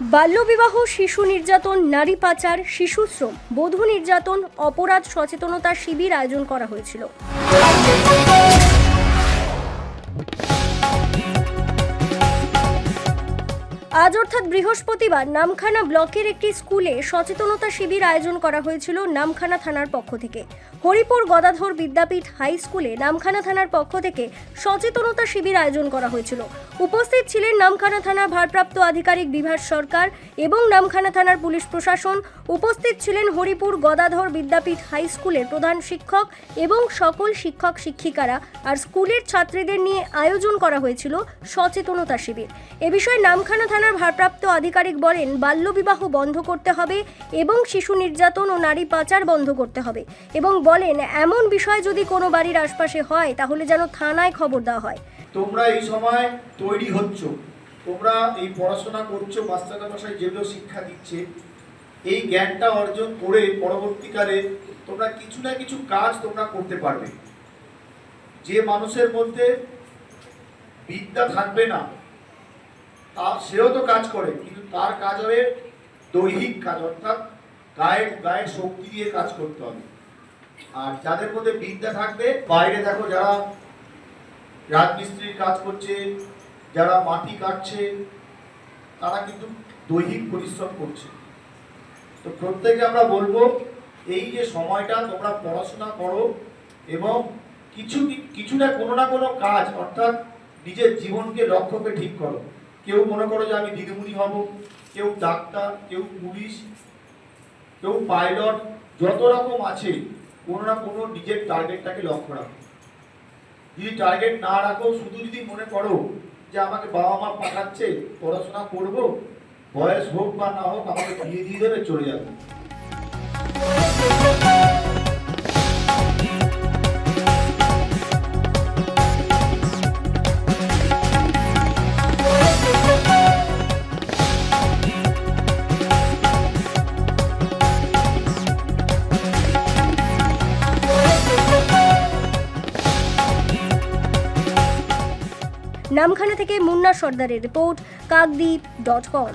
বাল্যবিবাহ শিশু নির্যাতন নারী পাচার শিশুশ্রম বধূ নির্যাতন অপরাধ সচেতনতা শিবির আয়োজন করা হয়েছিল। আজ অর্থাৎ বৃহস্পতিবার নামখানা ব্লকের একটি স্কুলে সচেতনতা শিবির আয়োজন করা হয়েছিল নামখানা থানার পক্ষ থেকে। হরিপুর গদাধর বিদ্যাপীঠ হাই স্কুলে নামখানা থানার পক্ষ থেকে সচেতনতা শিবির আয়োজন করা হয়েছিল। উপস্থিত ছিলেন নামখানা থানার ভারপ্রাপ্ত আধিকারিক বিভাস সরকার এবং নামখানা থানার পুলিশ প্রশাসন। উপস্থিত ছিলেন হরিপুর গদাধর বিদ্যাপীঠ হাই স্কুলের প্রধান শিক্ষক এবং সকল শিক্ষক শিক্ষিকারা আর স্কুলের ছাত্রীদের নিয়ে আয়োজন করা হয়েছিল সচেতনতা শিবির। এ বিষয়ে নামখানা থানার ভারপ্রাপ্ত আধিকারিক বলেন, বাল্যবিবাহ বন্ধ করতে হবে এবং শিশু নির্যাতন ও নারী পাচার বন্ধ করতে হবে। এবং বলেন, এমন বিষয় যদি কোনো বাড়ির আশপাশে হয়, তাহলে যেন থানায় খবর দেওয়া হয়। তোমরা এই সময় তৈরি হচ্ছ। তোমরা এই পড়াশোনা করছ মাস্টার মশাই যেগুলো শিক্ষা দিচ্ছে, এই জ্ঞানটা অর্জন করে পরবর্তীকালে তোমরা কিছু না কিছু কাজ তোমরা করতে পারবে। যে মানুষের মধ্যে বিদ্যা থাকবে না সেও তো কাজ করে, কিন্তু তার কাজ হবে দৈহিক কাজ, অর্থাৎ গায়ের গায়ের শক্তি দিয়ে কাজ করতে হবে। আর যাদের মধ্যে বিদ্যা থাকবে, বাইরে দেখো যারা রাজমিস্ত্রির কাজ করছে, যারা মাটি কাটছে, তারা কিন্তু দৈহিক পরিশ্রম করছে। তো প্রত্যেকে আমরা বলব, এই যে সময়টা তোমরা পড়াশোনা করো এবং কিছু কিছু না কোনো না কোনো কাজ, অর্থাৎ নিজের জীবনকে লক্ষ্যকে ঠিক করো। কেউ মনে করো যে আমি দিদিমুনি হব, কেউ ডাক্তার, কেউ পুলিশ, কেউ পাইলট, যত রকম আছে, কোনো না কোনো নিজের টার্গেটটাকে লক্ষ্য রাখো। যদি টার্গেট না রাখো, শুধু যদি মনে করো যে আমাকে বাবা মা পাঠাচ্ছে, পড়াশোনা করব, বয়স হোক বা না হোক, আমাকে দিয়ে দিয়ে দেবে, চলে যাবে। নামখানা থেকে মুন্না সর্দারের রিপোর্ট কাকদ্বীপ ডট কম।